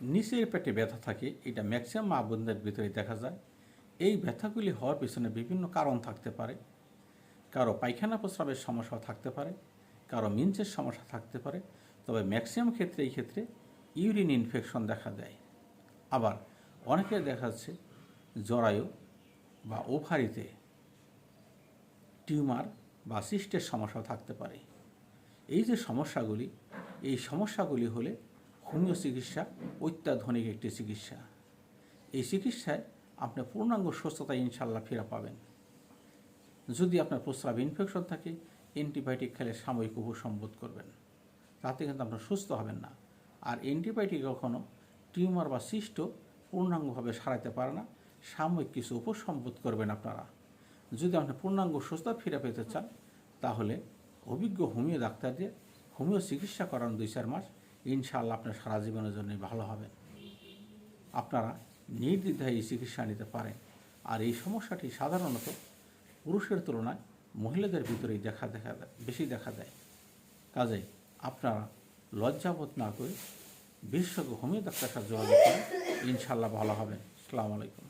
নিচের পেটে ব্যথা থাকে, এটা ম্যাক্সিমাম মা বোনদের ভিতরে দেখা যায়। এই ব্যথাগুলি হওয়ার পিছনে বিভিন্ন কারণ থাকতে পারে। কারও পায়খানা প্রস্রাবের সমস্যা থাকতে পারে, কারও মিঞ্চের সমস্যা থাকতে পারে, তবে ম্যাক্সিমাম ক্ষেত্রে এই ক্ষেত্রে ইউরিন ইনফেকশন দেখা দেয় আবার অনেকে দেখা যাচ্ছে জরায়ু বা ওভারিতে টিউমার বা সিস্টের সমস্যা থাকতে পারে। এই যে সমস্যাগুলি, এই সমস্যাগুলি হলে হোমিও চিকিৎসা অত্যাধুনিক একটি চিকিৎসা। এই চিকিৎসায় আপনি পূর্ণাঙ্গ সুস্থতা ইনশাল্লাহ ফিরে পাবেন। যদি আপনার প্রস্রাব ইনফেকশন থাকে অ্যান্টিবায়োটিক খেলে সাময়িক উপসম্বোধ করবেন। তাতে কিন্তু আপনার সুস্থ হবেন না। আর অ্যান্টিবায়োটিক কখনও টিউমার বা সিস্ট পূর্ণাঙ্গভাবে সারাতে পারে না, সাময়িক কিছু উপসম্বোধ করবেন আপনারা। যদি আপনি পূর্ণাঙ্গ সুস্থতা ফিরে পেতে চান, তাহলে অভিজ্ঞ হোমিও ডাক্তার দিয়ে হোমিও চিকিৎসা করান দুই চার মাস ইনশাআল্লাহ আপনার সারা জীবনের জন্যই ভালো হবে। আপনারা নির্দ্বিধায় এই চিকিৎসা নিতে পারেন। আর এই সমস্যাটি সাধারণত পুরুষের তুলনায় মহিলাদের ভিতরেই দেখা দেখা বেশি দেখা দেয় কাজেই আপনারা লজ্জাবোধ না করে বিশেষজ্ঞ হোমিও ডাক্তার সাথে যোগাযোগ করেন ইনশাল্লাহ ভালো হবে আসসালামু আলাইকুম।